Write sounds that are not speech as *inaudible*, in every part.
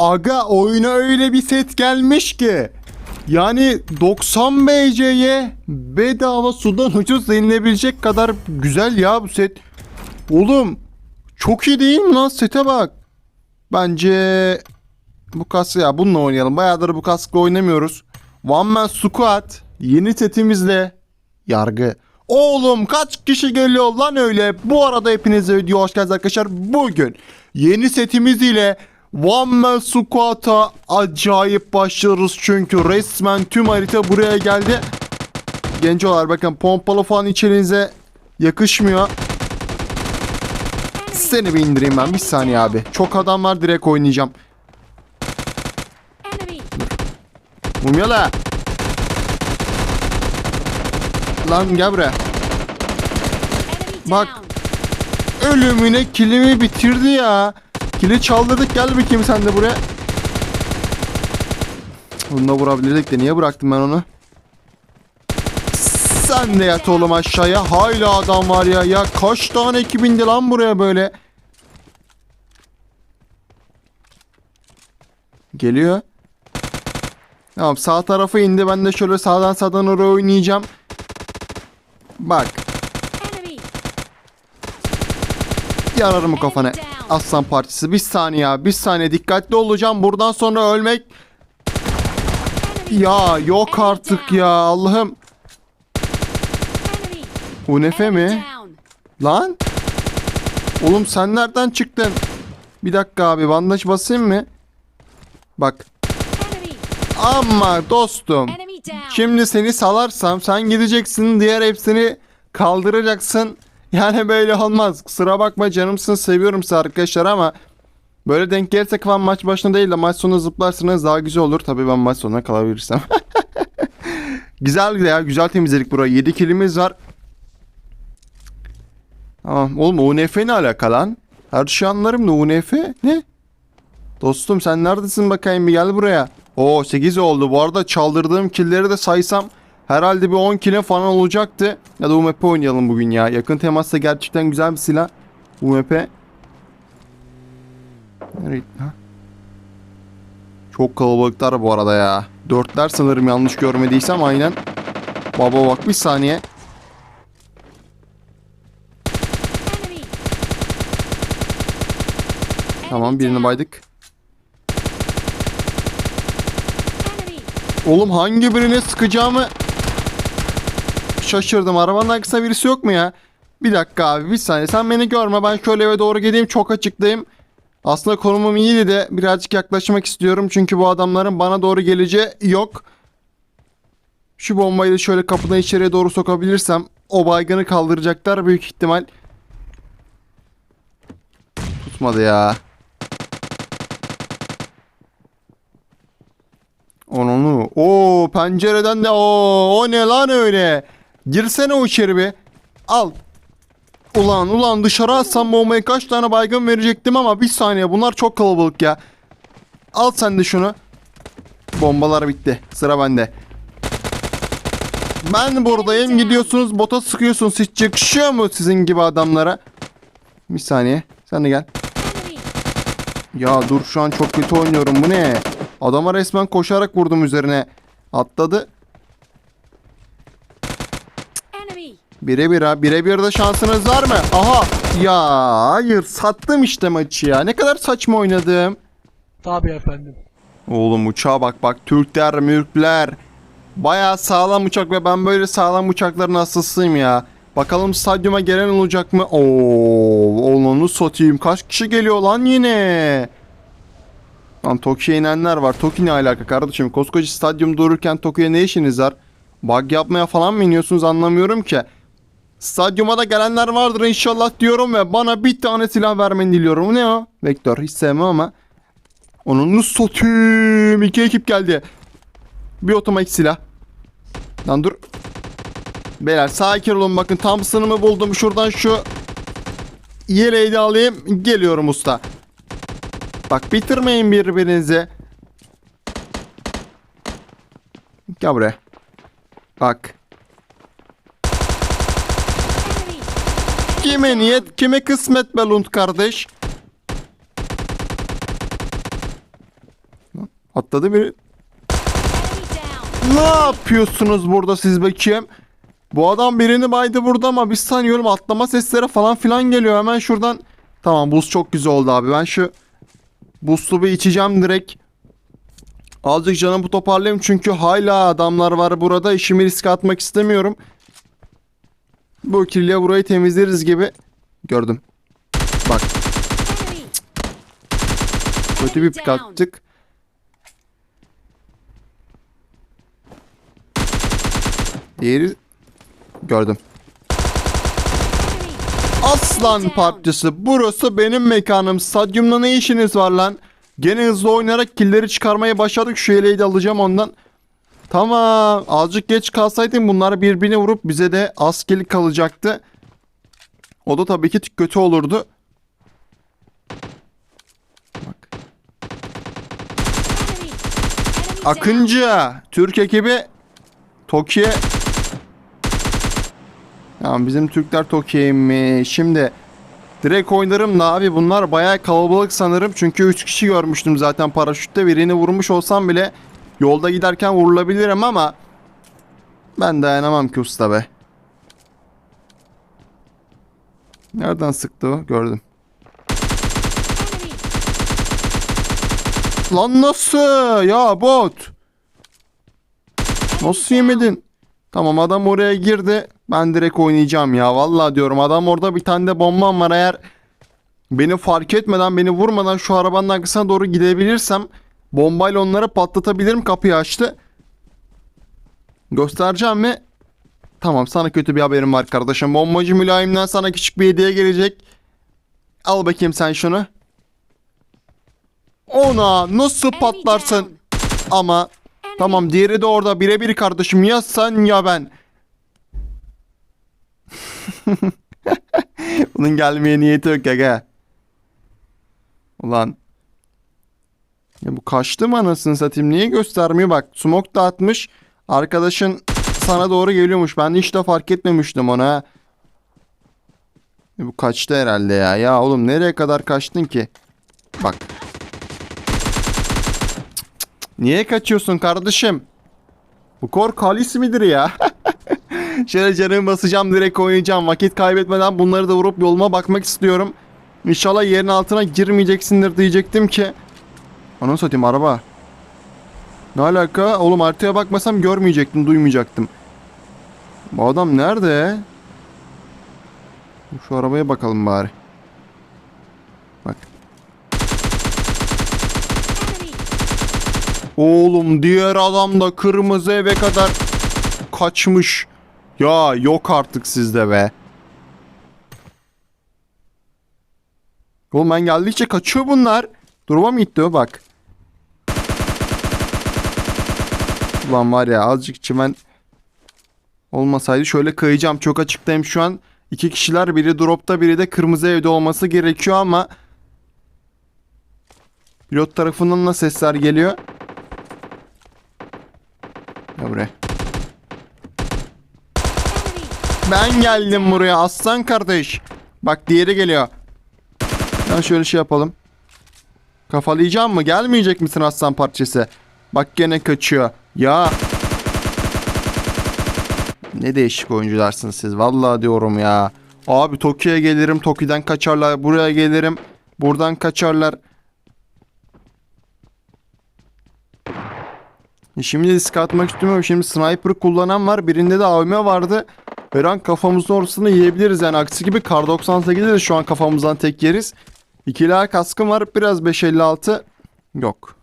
Aga oyuna öyle bir set gelmiş ki. Yani 90 BC'ye bedava sudan ucuz denilebilecek kadar güzel ya bu set. Oğlum çok iyi değil mi lan sete bak. Bence bu kaskı ya bununla oynayalım. Bayağıdır bu kaskla oynamıyoruz. One Man Squad yeni setimizle yargı. Oğlum kaç kişi geliyor lan öyle. Bu arada hepinize video hoş geldiniz arkadaşlar. Bugün yeni setimiz ile One Man Squad'a acayip başlıyoruz. Çünkü resmen tüm harita buraya geldi. Gencolar bakın pompalı falan içerinize yakışmıyor. Seni bir indireyim ben bir saniye abi. Çok adam var direkt oynayacağım. Mumyala. Lan gel buraya. Bak. Ölümüne kilimi bitirdi ya. Kili çaldırdık gel bakayım sen de buraya. Bunu da vurabilirdik de niye bıraktım ben onu? Sen de yat oğlum aşağıya. Hala adam var ya. Ya kaç tane ekibindi lan buraya böyle. Geliyor. Tamam sağ tarafa indi. Ben de şöyle sağdan sağdan oraya oynayacağım. Bak. Yararım kafana. Aslan partisi. Bir saniye abi. Bir saniye dikkatli olacağım. Buradan sonra ölmek. Ya yok artık ya Allah'ım. UNF Enemy mi? Lan. Oğlum sen nereden çıktın? Bir dakika abi bandaj basayım mı? Bak. Ama dostum. Şimdi seni salarsam sen gideceksin diğer hepsini kaldıracaksın. *laughs* Yani böyle olmaz. Kusura bakma canımsın seviyorum sizi arkadaşlar ama böyle denk gelirse falan maç başına değil de maç sonu zıplarsınız daha güzel olur. Tabii ben maç sonuna kalabilirsem. *laughs* güzel ya güzel temizledik burayı. 7 kilimiz var. Tamam oğlum UNF ne alaka lan? Her şey anlarım da UNF ne? Dostum sen neredesin bakayım bir gel buraya. Oo 8 oldu. Bu arada çaldırdığım killleri de saysam herhalde bir 10 kill falan olacaktı. Ya da UMP oynayalım bugün ya. Yakın temasla gerçekten güzel bir silah. UMP. Nereye? Çok kalabalıklar bu arada ya. Dörtler sanırım yanlış görmediysem aynen. Baba bak bir saniye. Tamam birini baydık. Oğlum hangi birine sıkacağımı şaşırdım. Arabanın arkasında birisi yok mu ya? Bir dakika abi bir saniye sen beni görme ben şöyle eve doğru gideyim çok açıktayım. Aslında konumum iyiydi de birazcık yaklaşmak istiyorum çünkü bu adamların bana doğru geleceği yok. Şu bombayı da şöyle kapıdan içeriye doğru sokabilirsem o baygını kaldıracaklar büyük ihtimal. Tutmadı ya. Onu. Oo pencereden de o o ne lan öyle? Girsene o içeri bir. Al. Ulan ulan dışarı atsam bombayı kaç tane baygın verecektim ama bir saniye bunlar çok kalabalık ya. Al sen de şunu. Bombalar bitti. Sıra bende. Ben buradayım gidiyorsunuz bota sıkıyorsunuz hiç yakışıyor mu sizin gibi adamlara? Bir saniye sen de gel. Ya dur şu an çok kötü oynuyorum bu ne? Adama resmen koşarak vurdum üzerine. Atladı. Birebir ha. Birebir de şansınız var mı? Aha. Ya hayır sattım işte maçı ya. Ne kadar saçma oynadım. Tabii efendim. Oğlum uçağa bak bak. Türkler, mürkler. Baya sağlam uçak ve ben böyle sağlam uçakların hastasıyım ya. Bakalım stadyuma gelen olacak mı? Oo, onu satayım. Kaç kişi geliyor lan yine? Lan Tokyo'ya inenler var. Tokyo ne alaka kardeşim? Koskoca stadyum dururken Tokyo'ya ne işiniz var? Bug yapmaya falan mı iniyorsunuz anlamıyorum ki. Stadyuma da gelenler vardır inşallah diyorum ve bana bir tane silah vermeni diliyorum. Ne o? Vektör hiç sevmem ama. Onun satayım. İki ekip geldi. Bir otomatik silah. Lan dur. Beyler sakin olun bakın Thompson'ımı buldum. Şuradan şu yeleği de alayım. Geliyorum usta. Bak bitirmeyin birbirinizi. Gel buraya. Bak. Kime niyet kime kısmet be Lund kardeş. Atladı biri. Ne yapıyorsunuz burada siz bakayım? Bu adam birini baydı burada ama bir sanıyorum atlama sesleri falan filan geliyor. Hemen şuradan. Tamam buz çok güzel oldu abi. Ben şu buzlu bir içeceğim direkt. Azıcık canımı toparlayayım çünkü hala adamlar var burada. İşimi riske atmak istemiyorum. Bu kirliye burayı temizleriz gibi. Gördüm. Bak kötü bir pik attık. Diğeri gördüm. Aslan partisi. Burası benim mekanım. Stadyumda ne işiniz var lan? Gene hızlı oynayarak killeri çıkarmayı başardık. Şu yeleği de alacağım ondan. Tamam. Azıcık geç kalsaydım bunlar birbirine vurup bize de az kill kalacaktı. O da tabii ki kötü olurdu. Bak. Akıncı. Türk ekibi Tokyo'ya Tamam bizim Türkler Tokyo'ymiş. Şimdi direkt oynarım da abi bunlar bayağı kalabalık sanırım. Çünkü 3 kişi görmüştüm zaten paraşütte. Birini vurmuş olsam bile yolda giderken vurulabilirim ama ben dayanamam ki usta be. Nereden sıktı o? Gördüm. Lan nasıl? Ya bot. Nasıl yemedin? Tamam adam oraya girdi. Ben direkt oynayacağım ya. Vallahi diyorum adam orada bir tane de bombam var. Eğer beni fark etmeden beni vurmadan şu arabanın arkasına doğru gidebilirsem bombayla onları patlatabilirim. Kapıyı açtı. Göstereceğim mi? Tamam sana kötü bir haberim var kardeşim. Bombacı mülayimden sana küçük bir hediye gelecek. Al bakayım sen şunu. Ona nasıl patlarsın? Ama tamam diğeri de orada birebir kardeşim ya sen ya ben. *laughs* Bunun gelmeye niyeti yok aga. Ulan. Ya bu kaçtı mı anasını satayım? Niye göstermiyor? Bak smoke da atmış. Arkadaşın sana doğru geliyormuş. Ben hiç de fark etmemiştim ona. Ya bu kaçtı herhalde ya. Ya oğlum nereye kadar kaçtın ki? Bak. Niye kaçıyorsun kardeşim? Bu kor kalisi midir ya? *laughs* Şöyle canımı basacağım direkt oynayacağım. Vakit kaybetmeden bunları da vurup yoluma bakmak istiyorum. İnşallah yerin altına girmeyeceksindir diyecektim ki. Onu satayım araba. Ne alaka? Oğlum haritaya bakmasam görmeyecektim, duymayacaktım. Bu adam nerede? Şu arabaya bakalım bari. Bak. Oğlum diğer adam da kırmızı eve kadar kaçmış. Ya yok artık sizde be. Oğlum ben geldikçe kaçıyor bunlar. Duruma mı gitti o bak. Ulan var ya azıcık çimen olmasaydı şöyle kayacağım. Çok açıktayım şu an. İki kişiler biri dropta biri de kırmızı evde olması gerekiyor ama pilot tarafından da sesler geliyor. Ya buraya. Ben geldim buraya aslan kardeş. Bak diğeri geliyor. Ben şöyle şey yapalım. Kafalayacağım mı? Gelmeyecek misin aslan parçası? Bak gene kaçıyor. Ya. Ne değişik oyuncularsınız siz. Vallahi diyorum ya. Abi Tokyo'ya gelirim. Tokyo'dan kaçarlar. Buraya gelirim. Buradan kaçarlar. Şimdi risk atmak istemiyorum. Şimdi sniper kullanan var. Birinde de AVM vardı. Her an kafamızın ortasını yiyebiliriz. Yani aksi gibi kar 98'de de şu an kafamızdan tek yeriz. İkili kaskım var. Biraz 556. Yok.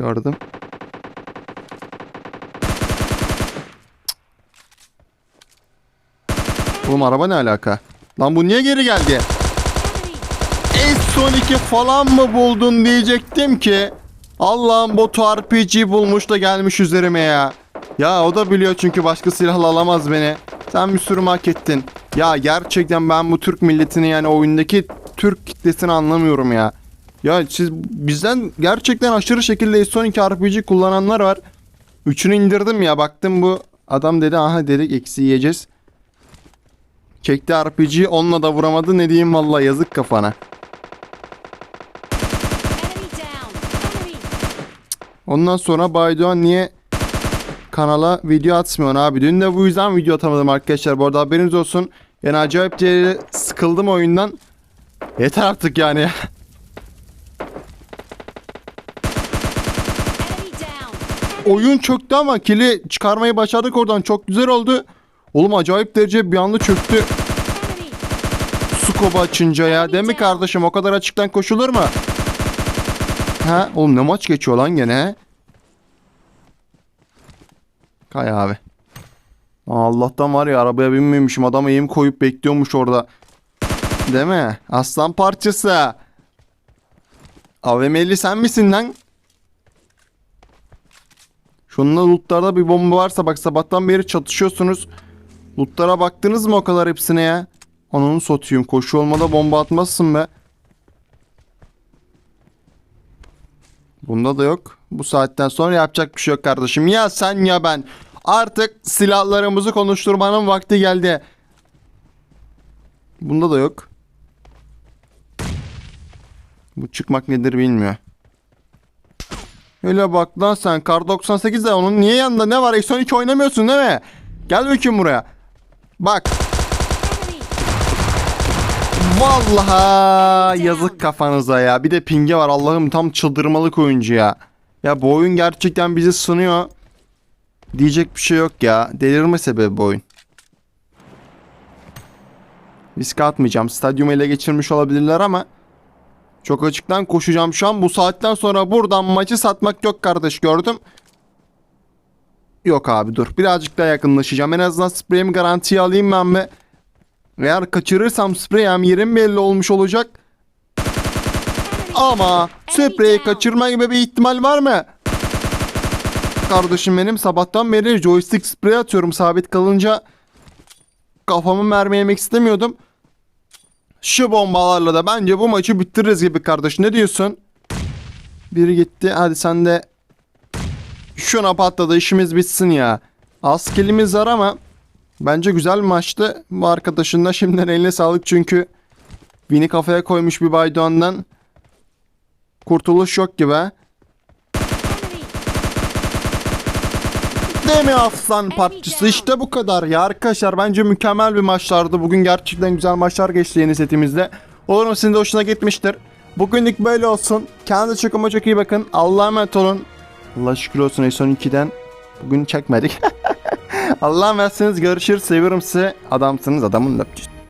Gördüm. Oğlum araba ne alaka? Lan bu niye geri geldi? Enemy. S12 falan mı buldun diyecektim ki. Allah'ım botu RPG bulmuş da gelmiş üzerime ya. Ya o da biliyor çünkü başka silahla alamaz beni. Sen bir sürü hak ettin. Ya gerçekten ben bu Türk milletini yani oyundaki Türk kitlesini anlamıyorum ya. Ya siz bizden gerçekten aşırı şekilde S12 RPG kullananlar var. Üçünü indirdim ya baktım bu adam dedi aha dedik eksi yiyeceğiz. Çekti RPG'yi onunla da vuramadı ne diyeyim valla yazık kafana. Ondan sonra Baydoğan niye kanala video atmıyor abi. Dün de bu yüzden video atamadım arkadaşlar. Bu arada haberiniz olsun. Yani acayip derecede sıkıldım oyundan. Yeter artık yani. *laughs* Oyun çöktü ama kili çıkarmayı başardık oradan. Çok güzel oldu. Oğlum acayip derece bir anda çöktü. Scope açınca ya. Değil mi kardeşim? O kadar açıktan koşulur mu? Ha? Oğlum ne maç geçiyor lan gene? Kay abi. Allah'tan var ya arabaya binmemişim. Adam eğim koyup bekliyormuş orada. Değil mi? Aslan parçası. AVM'li sen misin lan? Şununla lootlarda bir bomba varsa bak sabahtan beri çatışıyorsunuz. Lootlara baktınız mı o kadar hepsine ya? Ananı satayım. Koşu olmada bomba atmazsın be. Bunda da yok. Bu saatten sonra yapacak bir şey yok kardeşim. Ya sen ya ben. Artık silahlarımızı konuşturmanın vakti geldi. Bunda da yok. Bu çıkmak nedir bilmiyor. Öyle bak lan sen. Kar 98 de onun niye yanında ne var? X12 oynamıyorsun değil mi? Gel bakayım buraya. Bak. Vallahi yazık kafanıza ya. Bir de pinge var Allah'ım tam çıldırmalık oyuncu ya. Ya bu oyun gerçekten bizi sınıyor. Diyecek bir şey yok ya. Delirme sebebi bu oyun. Risk atmayacağım. Stadyumu ele geçirmiş olabilirler ama çok açıktan koşacağım şu an. Bu saatten sonra buradan maçı satmak yok kardeş gördüm. Yok abi dur. Birazcık daha yakınlaşacağım. En azından spreyimi garantiye alayım ben ve eğer kaçırırsam spreyim yerim belli olmuş olacak. Ama spreyi kaçırma gibi bir ihtimal var mı? Kardeşim benim sabahtan beri joystick sprey atıyorum sabit kalınca kafamı mermi yemek istemiyordum. Şu bombalarla da bence bu maçı bitiririz gibi kardeş. Ne diyorsun? Biri gitti. Hadi sen de şuna patladı işimiz bitsin ya. Az kilimiz var ama bence güzel bir maçtı. Bu arkadaşın da şimdiden eline sağlık çünkü Vini kafaya koymuş bir Baydoğan'dan. Kurtuluş yok gibi. ha. Enemy. Değil mi aslan parçası? İşte bu kadar ya arkadaşlar. Bence mükemmel bir maçlardı. Bugün gerçekten güzel maçlar geçti yeni setimizde. Umarım sizin de hoşuna gitmiştir. Bugünlük böyle olsun. Kendinize çok ama çok iyi bakın. Allah'a emanet olun. Allah şükür olsun son 2'den. Bugün çekmedik. *laughs* Allah'a emanetsiniz. Görüşürüz. Seviyorum sizi. Adamsınız. Adamın öpücük.